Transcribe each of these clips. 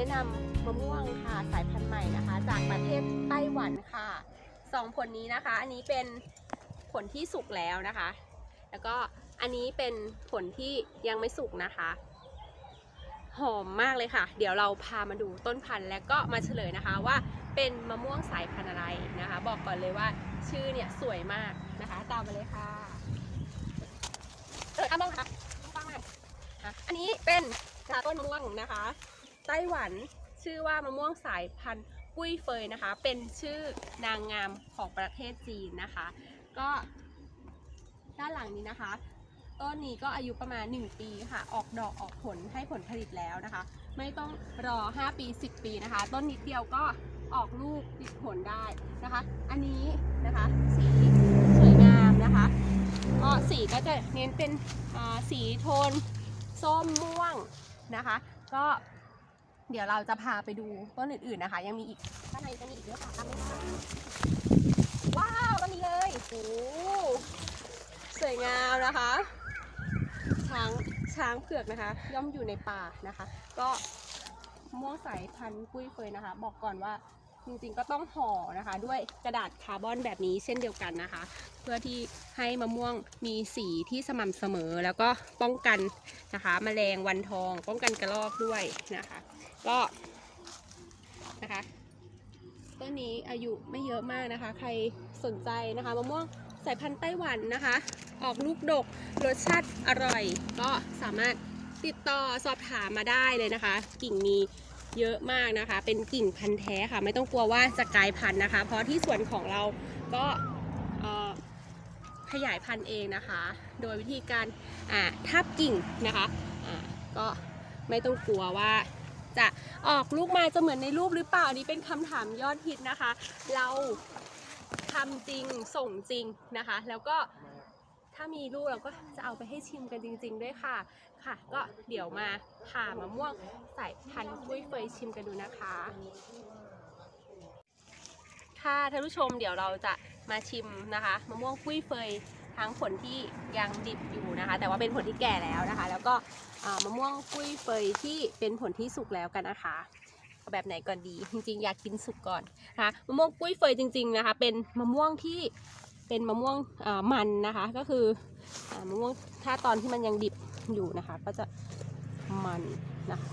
นะนำมะม่วงค่ะสายพันธุ์ใหม่นะคะ จากประเทศไต้หวันค่ะสองผลนี้นะคะ อันนี้เป็นผลที่สุกแล้วนะคะ แล้วก็อันนี้เป็นผลที่ยังไม่สุกนะคะ หอมมากเลยค่ะ เดี๋ยวเราพามาดูต้นพันธุ์แล้วก็มาเฉลยนะคะว่าเป็นมะม่วงสายพันธุ์อะไรนะคะ บอกก่อนเลยว่าชื่อเนี่ยสวยมากนะคะ ตามมาเลยค่ะเออข้ามบ้างค่ะข้ามบ้างอะอันนี้เป็นต้นมะม่วงนะคะ ไต้หวัน ชื่อว่ามะม่วงสายพันธุ์ปุ้ยเฟยนะคะ เป็นชื่อนางงามของประเทศจีนนะคะ ก็ด้านหลังนี้นะคะต้นนี้ก็อายุประมาณ 1 ปีค่ะ ออกดอกออกผลให้ผลผลิตแล้วนะคะ ไม่ต้องรอ 5 ปี 10 ปีนะคะ ต้นนิดเดียวก็ออกลูกติดผลได้นะคะ อันนี้นะคะสีสวยงามนะคะก็สีก็จะเน้นเป็นสีโทนส้มม่วงนะคะ ก็ เดี๋ยวเราจะพาไปดูต้นอื่นๆนะคะ ยังมีอีกด้านในจะมีอีกเยอะค่ะตามไปว้าวต้นนี้เลยโอ้สวยงามนะคะ ช้างช้างเผือกนะคะ ย่อมอยู่ในป่านะคะ ก็ม่วงสายพันธุ์กุ้ยเฟยนะคะ บอกก่อนว่าจริงๆก็ต้องห่อนะคะ ด้วยกระดาษคาร์บอนแบบนี้เช่นเดียวกันนะคะ เพื่อที่ให้มะม่วงมีสีที่สม่ำเสมอแล้วก็ป้องกันนะคะแมลงวันทอง ป้องกันกระรอกด้วยนะคะ ก็นะคะต้นนี้อายุไม่เยอะมากนะคะ ใครสนใจนะคะมะม่วงสายพันธุ์ไต้หวันนะคะ ออกลูกดกรสชาติอร่อย ก็สามารถติดต่อสอบถามมาได้เลยนะคะ กิ่งมีเยอะมากนะคะ เป็นกิ่งพันธุ์แท้ค่ะ ไม่ต้องกลัวว่าจะกลายพันธุ์นะคะ เพราะที่สวนของเราก็ขยายพันธุ์เองนะคะ โดยวิธีการทับกิ่งนะคะก็ไม่ต้องกลัวว่า จะออกลูกมาจะเหมือนในรูปหรือเปล่าอันนี้เป็นคำถามยอดฮิตนะคะ เราทำจริงส่งจริงนะคะ แล้วก็ถ้ามีลูกเราก็จะเอาไปให้ชิมกันจริง ๆ ด้วยค่ะค่ะ ก็เดี๋ยวมาผ่ามะม่วงสายพันธุ์กุ้ยเฟยชิมกันดูนะคะ ค่ะท่านผู้ชมเดี๋ยวเราจะมาชิมนะคะมะม่วงกุ้ยเฟย ทั้งผลที่ยังดิบอยู่นะคะ แต่ว่าเป็นผลที่แก่แล้วนะคะ แล้วก็มะม่วงกุ้ยเฟยที่เป็นผลที่สุกแล้วกันนะคะแบบไหนก่อนดี จริงๆ อยากกินสุกก่อนนะคะมะม่วงกุ้ยเฟยจริง ๆนะคะ เป็นมะม่วงที่เป็นมะม่วงมันนะคะ ก็คืออมะม่วงถ้าตอนที่มันยังดิบอยู่นะคะ ก็จะมันนะคะ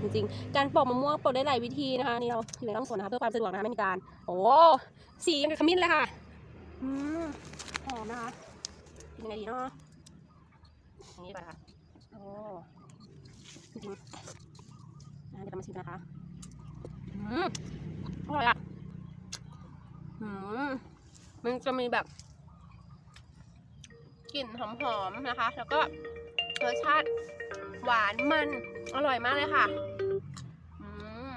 จริงๆ การปอกมะม่วงปอกได้หลายวิธีนะคะนี่เราอยู่ในร่องสวนนะคะเพื่อความสะดวกนะะไม่มีการ โอ้สียังกับขมิ้นเลยค่ะ อืมหอมนะคะกินยังไงดีเนาะอย่างนี้ก่อนค่ะโอ้จริงๆอ่าเดี๋ยวเรามาชิมนะคะอืมอร่อยอะอืมมันจะมีแบบกลิ่นหอมๆนะคะ แล้วก็รสชาติหวานมันอร่อยมากเลยค่ะอืม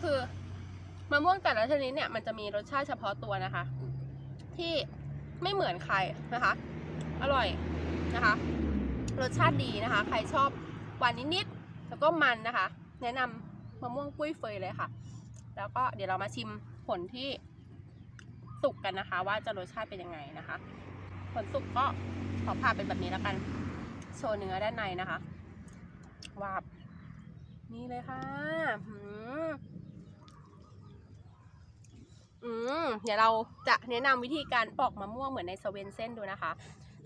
คือ มะม่วงแต่ละชนิดเนี่ยมันจะมีรสชาติเฉพาะตัวนะคะ ที่ไม่เหมือนใครนะคะ อร่อยนะคะ รสชาติดีนะคะ ใครชอบหวานนิดๆแล้วก็มันนะคะ แนะนำมะม่วงกุ้ยเฟยเลยค่ะ แล้วก็เดี๋ยวเรามาชิมผลที่สุกกันนะคะ ว่าจะรสชาติเป็นยังไงนะคะ ผลสุกก็ขอผ่าเป็นแบบนี้แล้วกัน โชว์เนื้อด้านในนะคะวาบนี่เลยค่ะ อืมเดี๋ยวเราจะแนะนำวิธีการปอกมะม่วงเหมือนในสเวนเซนดูนะคะ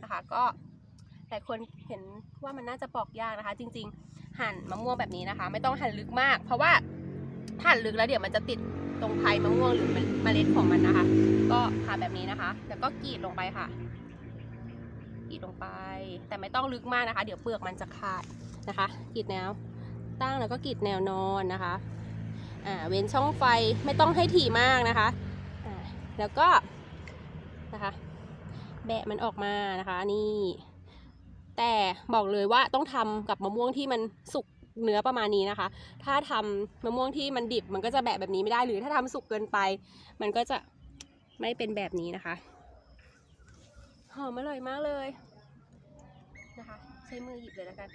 นะคะ ก็หลายคนเห็นว่ามันน่าจะปอกยากนะคะ จริง ๆ หั่นมะม่วงแบบนี้นะคะ ไม่ต้องหั่นลึกมาก เพราะว่าถ้าหั่นลึกแล้วเดี๋ยวมันจะติดตรงไผ่มะม่วงหรือเมล็ดของมันนะคะ ก็ผ่าแบบนี้นะคะ แล้วก็กรีดลงไปค่ะกรีดลงไป แต่ไม่ต้องลึกมากนะคะ เดี๋ยวเปลือกมันจะขาดนะคะกรีดแนวตั้งแล้วก็กรีดแนวนอนนะคะอ่าเว้นช่องไฟไม่ต้องให้ถี่มากนะคะ แล้วก็นะคะ แบะมันออกมานะคะนี่ แต่บอกเลยว่าต้องทำกับมะม่วงที่มันสุกเนื้อประมาณนี้นะคะ ถ้าทำมะม่วงที่มันดิบมันก็จะแบะแบบนี้ไม่ได้หรือถ้าทำสุกเกินไป มันก็จะไม่เป็นแบบนี้นะคะหอมอร่อยมากเลยนะคะ ใช้มือหยิบเลยแล้วกัน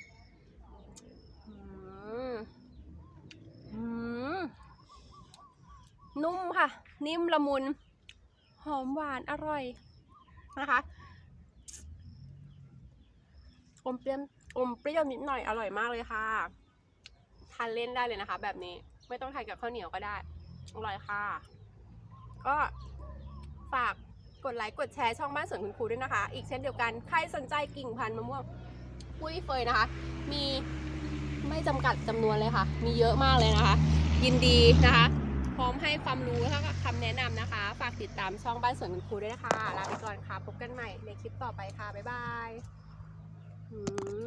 อืมอืมนุ่มค่ะ นิ่มละมุน หอมหวานอร่อยนะคะอมเปรี้ยวอมเปรี้ยวนิดหน่อยอร่อยมากเลยค่ะทานเล่นได้เลยนะคะ แบบนี้ไม่ต้องทานกับข้าวเหนียวก็ได้อร่อยค่ะ ก็ฝากกดไลค์กดแชร์ช่องบ้านสวนคุณครูด้วยนะคะ อีกเช่นเดียวกันใครสนใจกิ่งพันธุ์มะม่วงปุ้ยเฟยนะคะ มีไม่จำกัดจำนวนเลยค่ะ มีเยอะมากเลยนะคะ ยินดีนะคะ พร้อมให้ความรู้แล้วก็คำแนะนำนะคะ ฝากติดตามช่องบ้านสวนคุณครูด้วยนะคะ ลาไปก่อนค่ะ พบกันใหม่ในคลิปต่อไปค่ะ บ๊ายบายอืม